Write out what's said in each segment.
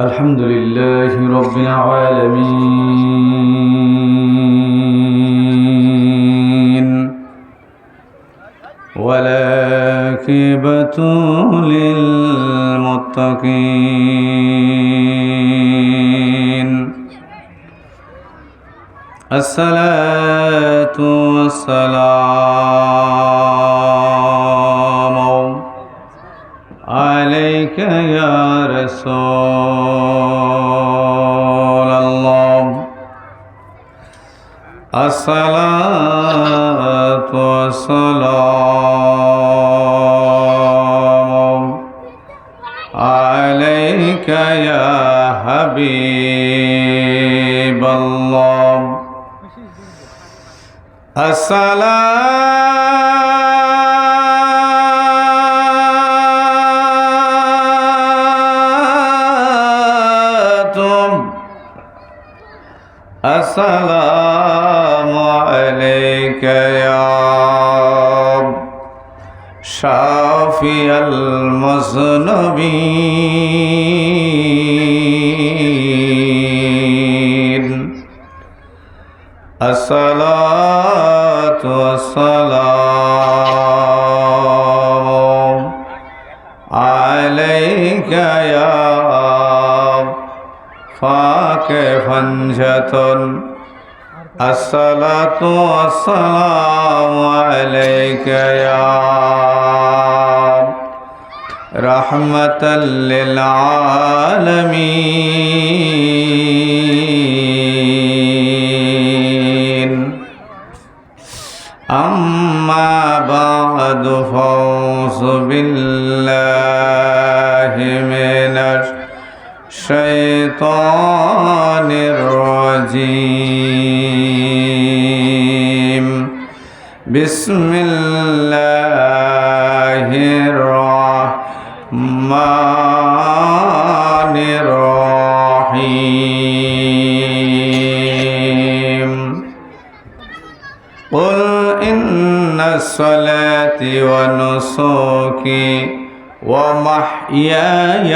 الحمد لله رب العالمين. والعاقبة للمتقين. الصلاة والسلام الصلاة والسلام عليك يا حبيب الله الصلاة السلام عليك يا شافي المذنبين الصلاة والسلام عليك يا فاك فنجة الصلاة والسلام عليك يا رحمة للعالمين أما بعد فوز بالله من الشيطان الرجيم بسم الله الرحمن الرحيم. قل إن الصلاة ونسكي ومحياي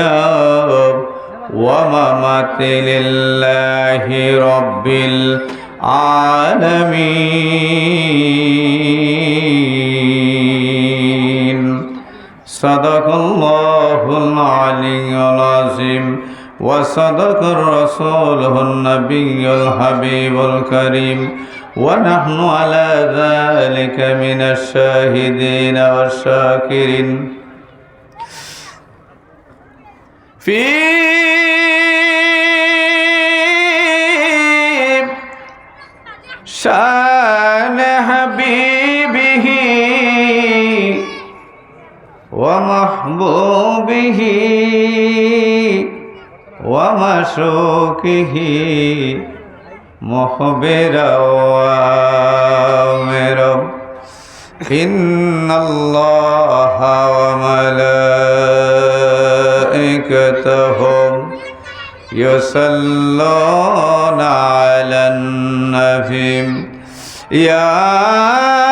ومماتي لله رب العالمين. صدق الله العلي العظيم. وصدق الرسول النبي الحبيب الكريم. ونحن على ذلك من الشاهدين والشاكرين. في شان ومحبوبه ومشوكه مخبرا وامرا إن الله وملائكته يصلون على النبي. يا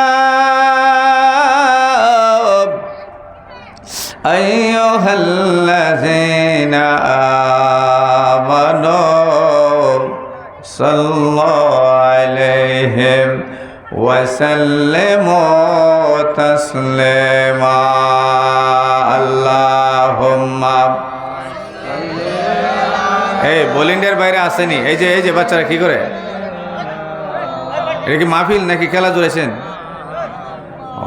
أيها الذين آمنوا صلوا عليهم وسلموا تسليما اللهم এই বোলিংয়ের বাইরে আসেনি এই যে এই যে বাচ্চারা কি করে এটা কি মাহফিল নাকি খেলা জুড়েছেন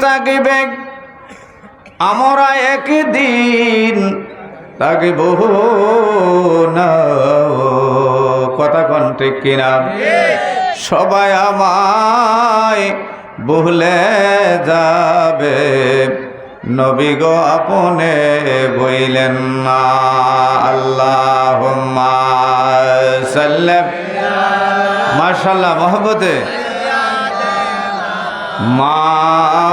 থাকবে। আমরা একদিন থাকিব না। কথা কন ঠিক কিনা? সবাই আমায় যাবে। নবী গো আপনে বইলেন না। আল্লাহ মার্শাল্লাহ মাওলানা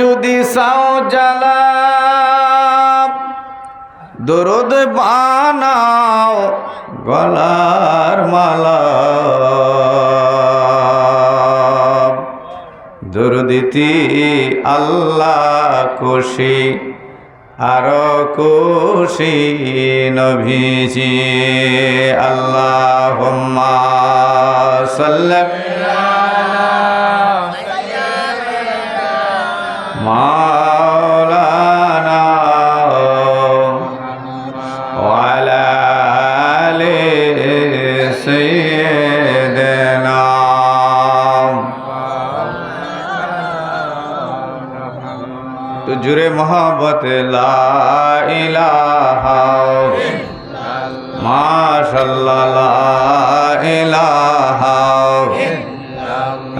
যদি সাও জ্বালা দরদ বানাও গলার মালা। দুরদিতি আল্লাহ খুশি, আর খুশি নভিজি আল্লাহ সাল্লাম জুড়ে মোহাম্মত লা ইলাহা মাশাল্লাহ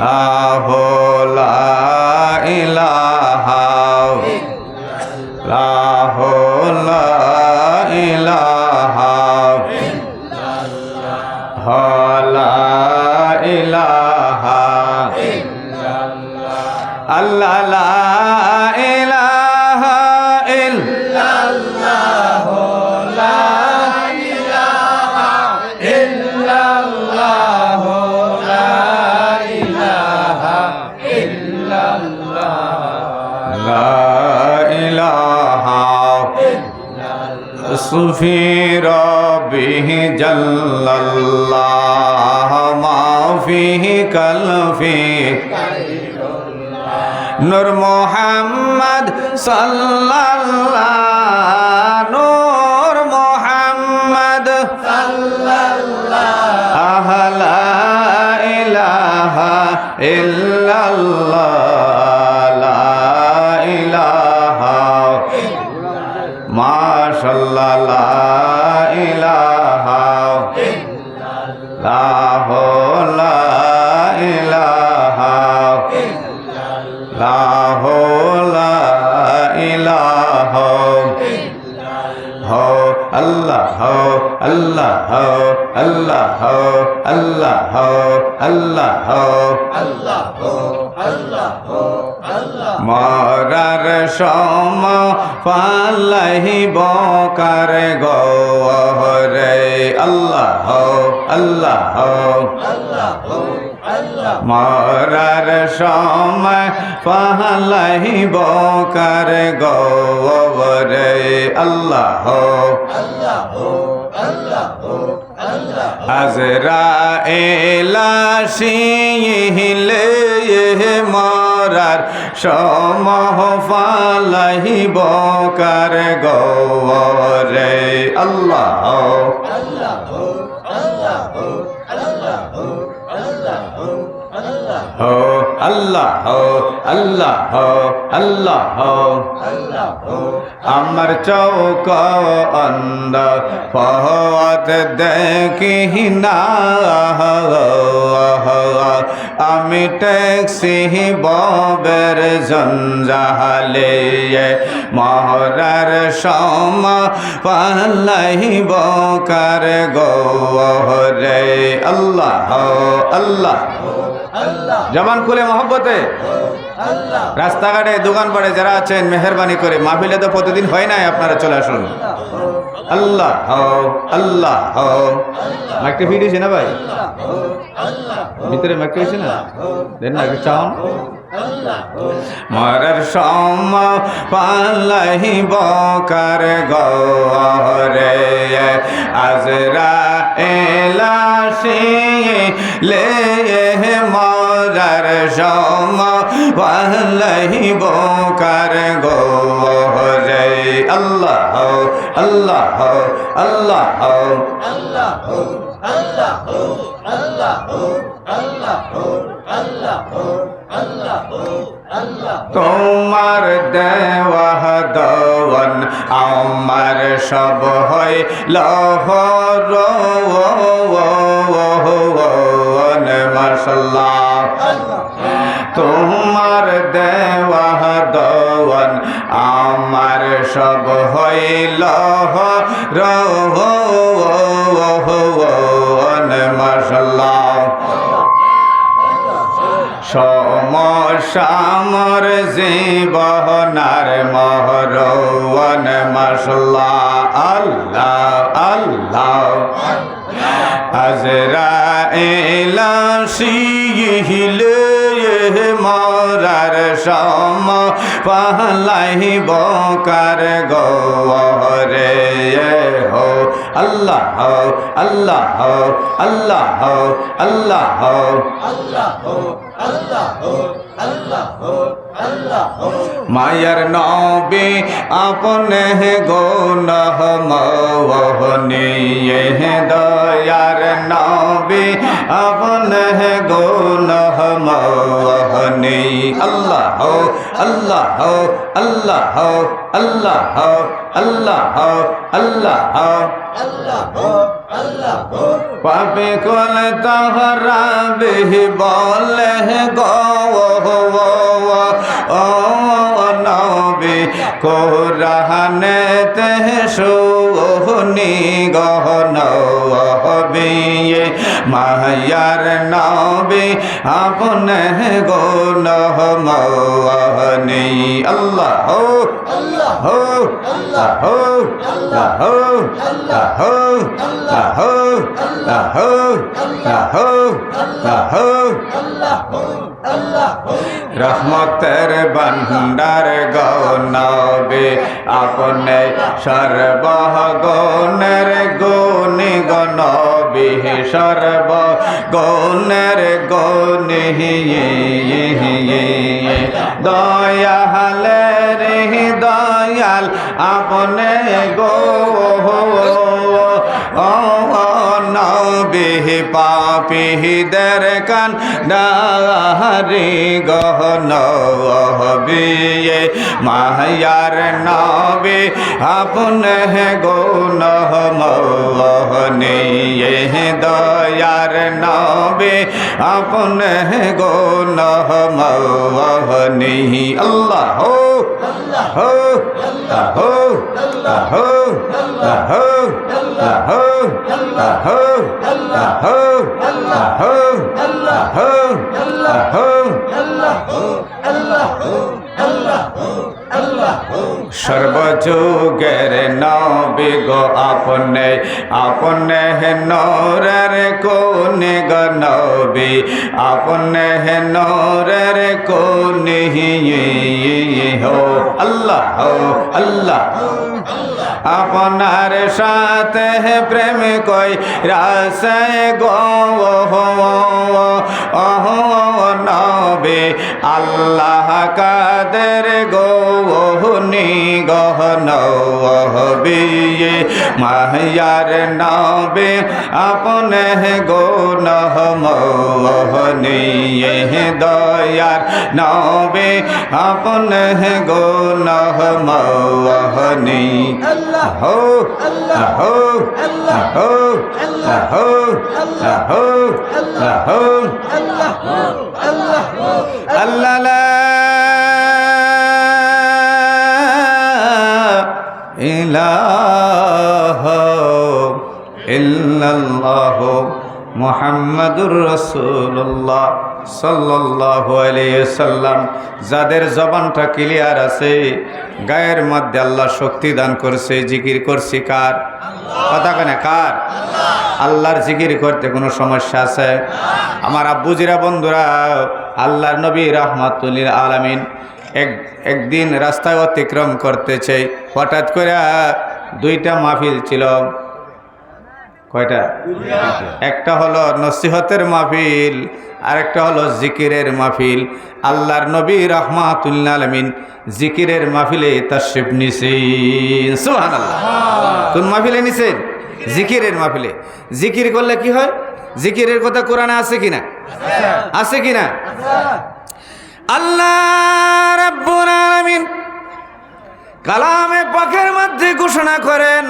আহো লা সুফি রবিহি জাল্লাল্লাহ মাফিহি কলফি নূর মোহাম্মদ সাল্লাল্লাহ নূর মোহাম্মদ সাল্লাল্লাহ আহলা ইলাহা ইল্লাল্লাহ লা ইলাহা মাশাল্লাহ আল্লাহ হো আল্লাহ হো আল্লাহ হো আল্লাহ হো মরার সম পাল্লাহি বকার গরে আল্লাহ আল্লাহ মরার সময় পাল্লাহি বকার গরে আল্লাহ আজরা এলাশিলে মরার সমহ ফালাহি বকার গরে আল্লাহ হো আল্লাহ হো আল্লাহ আল্লাহ হো আমার চৌক অন্দ পথ দেখি না। আমি ট্যাক্সি ববের জঞ্জালে মহরার সম পালাই বকার গো রে আল্লাহ আল্লাহ জবান খুলে মহব্বতে। রাস্তাঘাটে দোকান পাড়ে যারা আছেন মেহরবানি করে মাহফিলে তো প্রতিদিন হয় নাই আপনারা চলে আসুন। আল্লাহ হও আল্লাহ হও। মাইকটা ফিট হয়েছে না ভাই? ভিতরে মাইকটা হয়েছে না? দেন না চাও মরার সম পাল্লাহি বকার গরে আজরা এলাশি লে মরার সম পাল্লাহি বকার গরে আল্লাহ আল্লাহ আল্লাহ তোমার দেওয়াহ দওয়ান আমার সব হয় লহ মশলা তোমার দেওয়াহ দওয়ান আমার সব হয় লহ রহ মশলা সমসামর জীবনার মহরৌন মশলা। আল্লাহ আল্লাহ। আজরা এলা শিহিল মরার সম পাহলাই বকার গরে হো আল্লাহ আল্লাহ আল্লাহ আল্লাহ আল্লাহ। মায়ার নবে আপনে গৌন মোহনিয়ে দয়ার নবে আপনে গৌন মোহনি আল্লাহ আল্লাহ আল্লাহ আল্লাহ আল্লাহ আল্লাহ। পাপে কল তাহরা বেহি বলে নবে কোরআনে তে শুনি গহন হবে মায়ার নবে আপনে গো নহমনি আল্লাহ হো আল্লাহ হো আল্লাহ হো আল্লাহ হো আল্লাহ হো আল্লাহ হো আল্লাহ হো আল্লাহ হো আল্লাহ হো রহমতের ভণ্ডার গৌনবে আপনে সর্বগণের গুণি হে সর্ব গৌণের গৌণ হিয়ে দয়াল রে দয়াল আপনে গো। ও নবী পাপিদের কান ডারি গহন বিয়ে মায়ার নবে আপনে গৌন মোহনিয়ে দয়ার নবে আপনে গৌন মোহনি আল্লাহ হো হো হো হো হো হো সর্বযুগের নবী গো আপনে আপনে হে নরের কোনে গ নবী, আপনে হে নরের কোনে হো আল্লাহ হো আল্লাহ। আপনার সাথে প্রেম কই রাসে গো নবে আল্লাহ কাদের গো। নি গহন বিয়ে মাহিয়ার নবে আপনে গো নহমনিয়ে দয়ার নবে আপনে গো নহমনি হো হো হো হো হো হো আল্লাহ ইলাহা ইল্লাল্লাহ মুহাম্মাদুর সাল্লাল্লাহু আলাইহি সাল্লাম যাদের জবানটা ক্লিয়ার আছে, গায়ের মধ্যে আল্লাহ শক্তি দান করছে, জিকির করছি কার? কথা কেন কার? আল্লাহর জিকির করতে কোনো সমস্যা আছে? আমার আব্বুজিরা বন্ধুরা, আল্লাহর নবী রহমাতুল্লিল আলামিন এক, একদিন রাস্তা অতিক্রম করতেছে। হঠাৎ করে দুইটা মাহফিল ছিল। কয়টা? একটা হলো নসিহতের মাহফিল, আরেকটা হলো জিকিরের মাহফিল। আল্লাহর নবী রহমাতুল্লাহ আলমিন জিকিরের মাহফিলে তাশরিফ নিছেন। সুবহানাল্লাহ। কোন মাহফিলে নিছেন? জিকিরের মাহফিলে। জিকির করলে কি হয়? জিকিরের কথা কোরআনে আছে কিনা? আছে কিনা? আল্লাহ কালামে পাকের মধ্যে ঘোষণা করেন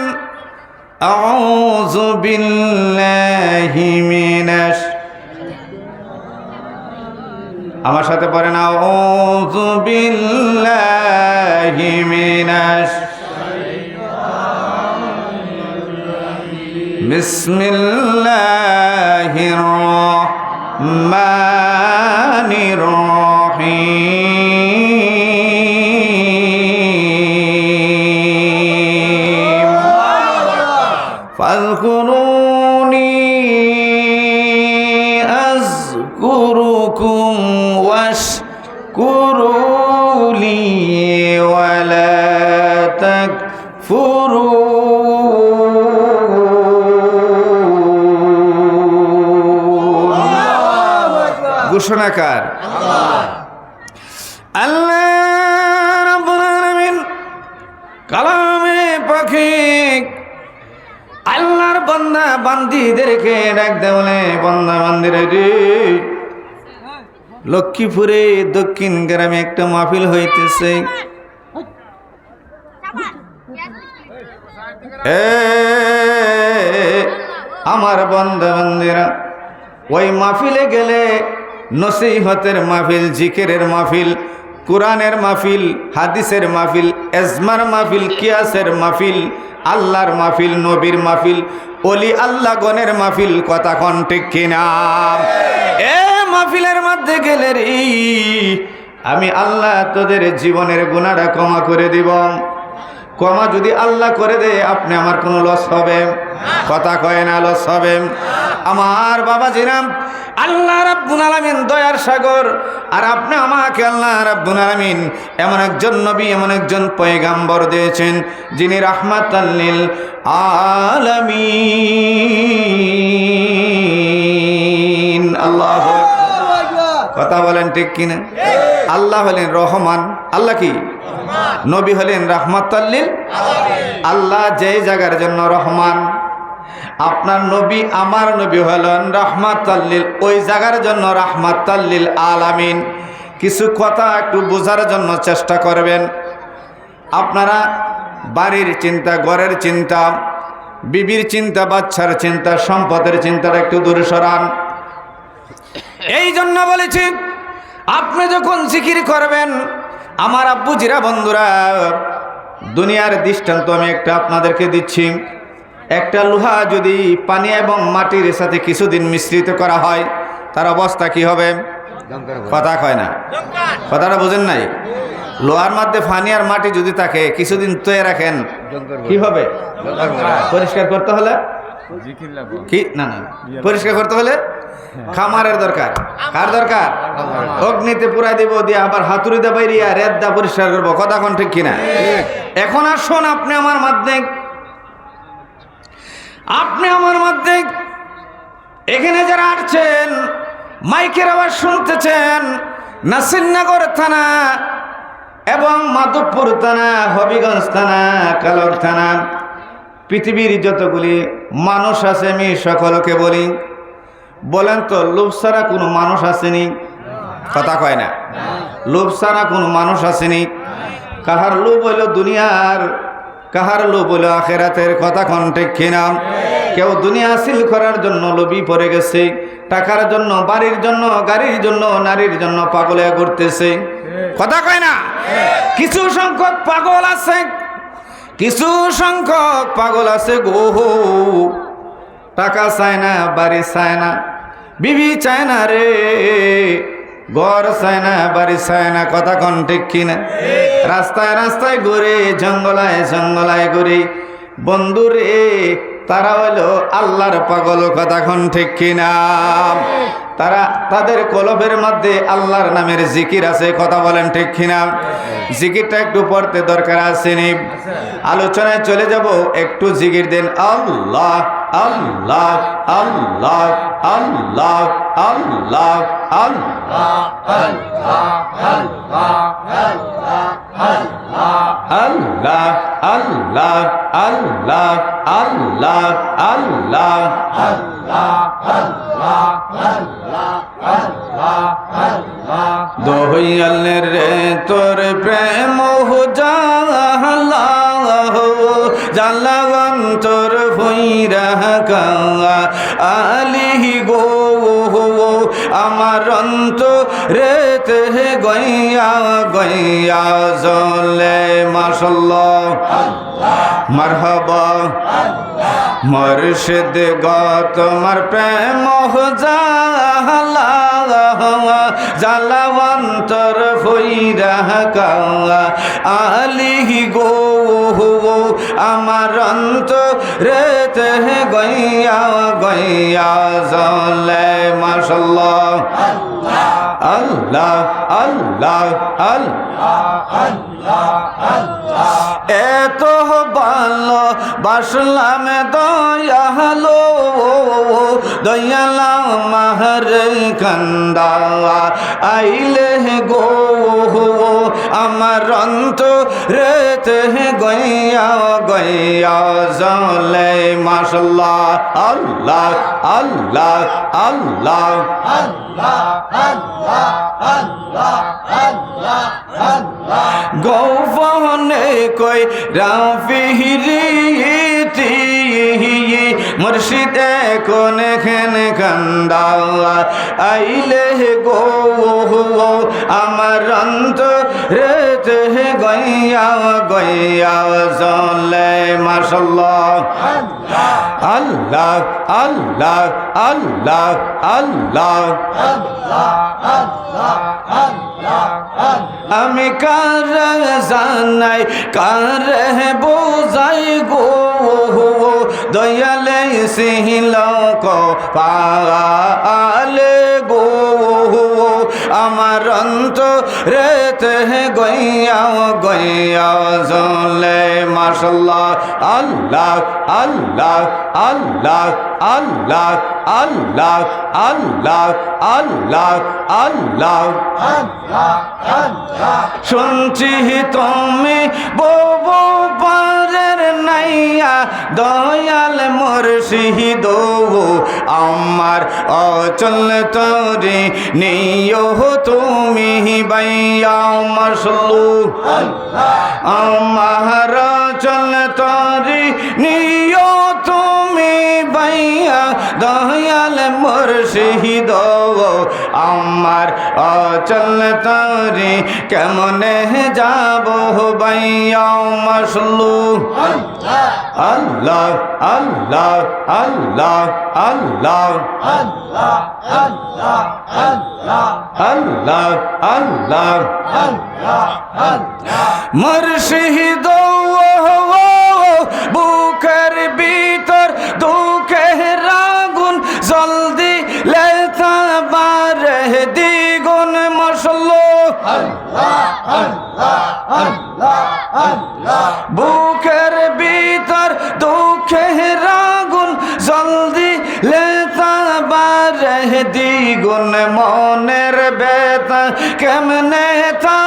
আমার সাথে পড়েন, আউযু বিল্লাহি মিনাশ বিসমিল্লাহির রহমানির রহিম। ঘোষণাকার আল্লাহ। কালামে পাখি আল্লাহর বন্দা বান্দিদেরকে ডাক দেয় বলে বন্দা বান্দিরে রে। লক্ষ্মীপুরে দক্ষিণ গ্রামে একটা মাহফিল হইতেছে। আমার বন্দা বান্দিরা ওই মাহফিলে গেলে নসিহতের মাহফিল, জিকেরের মাহফিল, কোরআনের মাহফিল, হাদিসের মাহফিল, এজমার মাহফিল, কিয়াসের মাহফিল, আল্লাহর মাহফিল, নবীর মাহফিল অলি আল্লাহ গণের মাহফিল, কথা কন ঠিক কিনা? এ মাহফিলের মধ্যে গেলে রে, আমি আল্লাহ তোদের জীবনের গুণাটা ক্ষমা করে দিব। ক্ষমা যদি আল্লাহ করে দেয়, আপনি আমার কোনো লস হবে। কথা কয় না, লস হবে। আমার বাবা জিরাম আল্লাহ রাব্বুল আলামিন, দয়ার সাগর। আর আপনি আমাকে আল্লাহ রাব্বুল আলামিন এমন একজন নবী, এমন একজন পয়গাম্বর দিয়েছেন, যিনি রাহমাতাল্লিল আলামিন। কথা বলেন ঠিক কিনা? আল্লাহ হলেন রহমান। আল্লাহ কি? নবী হলেন রাহমাতাল্লিল আল্লাহ যেই জায়গার জন্য রহমান। আপনার নবী, আমার নবী হলেন রাহমাতাল্লিল, ওই জায়গার জন্য রাহমাতাল্লিল আলামিন। কিছু কথা একটু বোঝার জন্য চেষ্টা করবেন। আপনারা বাড়ির চিন্তা, ঘরের চিন্তা, বিবির চিন্তা, বাচ্চার চিন্তা, সম্পদের চিন্তাটা একটু দূরে সরান। এই জন্য বলেছি আপনি যখন জিকির করবেন আমার আব্বু জিরা বন্ধুরা দুনিয়ার দৃষ্টান্ত আমি একটা আপনাদেরকে দিচ্ছি। একটা লোহা যদি পানি এবং মাটির সাথে কিছুদিন মিশ্রিত করা হয় তার অবস্থা কি হবে? কথা কয় না। কথাটা বোঝেন নাই? লোহার মধ্যে পানি আর মাটি যদি থাকে কিছুদিন তৈরি রাখেন কি হবে। পরিষ্কার করতে হলে? কি? না না। পরিষ্কার করতে হলে? খামারের দরকার। কার দরকার? অগ্নিতে পুরাই দিব, দিয়ে আবার হাতুড়ি দা বাইরিয়া রেদ দা পরিষ্কার করব। কথা কোন ঠিক কিনা? এখন আসুন আপনি আমার মাধ্যমে। আপনি আমার মধ্যে এখানে যারা আসছেন, মাইকের আওয়াজ শুনতেছেন, নাসিরনগর থানা এবং মাধবপুর থানা, হবিগঞ্জ থানা, কালর থানা, পৃথিবীর যতগুলি মানুষ আছে, আমি সকলকে বলি বলেন তো, লোভ ছাড়া কোনো মানুষ আসেনি? কথা কয় না। লোভ ছাড়া কোনো মানুষ আসেনি। কাহার লোভ হইল দুনিয়ার, কাহার লোভ হইল আখেরাতের, কথা কণ্ঠে কিনা? কেউ দুনিয়া হাসিল করার জন্য লোভী পড়ে গেছে, টাকার জন্য, বাড়ির জন্য, গাড়ির জন্য, নারীর জন্য পাগলে ঘুরতেছে। কথা কয় না? কিছু সংখ্যক পাগল আছে, কিছু সংখ্যক পাগল আছে গো। টাকা চায় না, বাড়ি চায় না, বিবি চায় না রে, ঘর চায় না, বাড়ি চায় না, কথা কন ঠিক কিনা? রাস্তায় রাস্তায় ঘুরে, জঙ্গলায় জঙ্গলায় ঘুরে, বন্ধু রে, তারা হলো আল্লাহর পাগল, কথা কন ঠিক কিনা? তারা তাদের কলবের মধ্যে আল্লাহর নামের জিকির আছে, কথা বলেন ঠিক কিনা? জিকিরটা একটু পড়তে দরকার আছে নি। আলোচনায় চলে যাব, একটু জিকির দেন, আল্লাহ আল্লাহ আল্লাহ আল্লাহ আল্লাহ আল্লাহ আল্লাহ আল্লাহ আল্লাহ আল্লাহ আল্লাহ দহিয়ালের রে তোর প্রেম জালা জালাগন তোর ভৈরা কাঙ্গা আলিহি গো আমার অন্ত রেতে গইয়া গইয়া জলে মাসাল্লাহ মারহাবা। মর্শিদ গ তোমার প্রেম জালা জালাবন্তর ফইরা কাওয়া আলিহি গো হো আমার অন্ত রেতে গইয়া গইয়া জলে মাসাল্লাহ আল্লাহ আল্লাহ আল্লাহ। এত ভালো বাসলাম দয়ালো দয়ালাম মাহর কান্দা আইলে গো। আমার অন্ত রেতে গইয়া গইয়া জলে মাসাল্লাহ আল্লাহ আল্লাহ আল্লাহ। গৌবনে কই রাফিহিরিতি মুর্শিদ কোন খেন কান্দা আইলে গো আমার অন্ত জলে আল্লাহ আল্লাহ আল্লাহ আল্লাহ। আমি কার জানাই, কার বোঝাই গো? দয়ালে সিহিল পালে গো। আমার অন্ত রেতে গইয়াও গইয়াও জলে মাসাল্লাহ আল্লাহ আল্লাহ আল্লাহ আল্লাহ আল্লাহ আল্লাহ আল্লাহ আল্লাহ। শুনছি তুমি ববু পারের নাইয়া, দয়াল মুর্শিদ আমার অচল তরে নেইও তুমি বাইয়া মসলু আমার অচল তরে নিও তুমি বাইয়া দয়াল মুর্শিদ আমার অচল তরে, কেমনে যাব বাইয়া মসলু? আল্লাহ আল্লাহ আল্লাহ আল্লাহ আল্লাহ আল্লাহ আল্লাহ আল্লাহ আল্লাহ মোর মুর্শিদ বুকের ভিতর বুকের ভিতর দুঃখের আগুন জলদি লেতা বারে দ্বিগুণ মনের বেতা কেমনে থাকি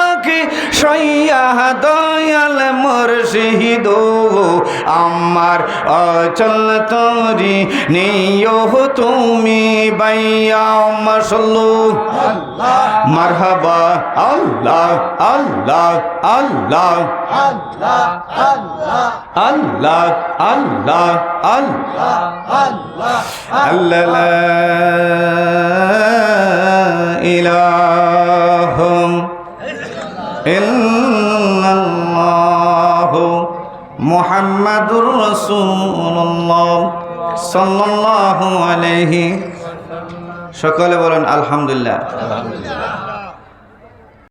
সইয়া দয়াল মুর্শিদ, আমার অচল তরি নিও তুমি বাইয়া মসলু মারহাবা, আল্লাহ আল্লাহ আল্লাহ। আল্লাহ আল্লাহ আল্লাহ। আল্লাহ ইলাহ ইল্লাল্লাহ মুহাম্মাদুর রাসূলুল্লাহ সাল্লাল্লাহু আলাইহি সকলে বলেন আলহামদুলিল্লাহ।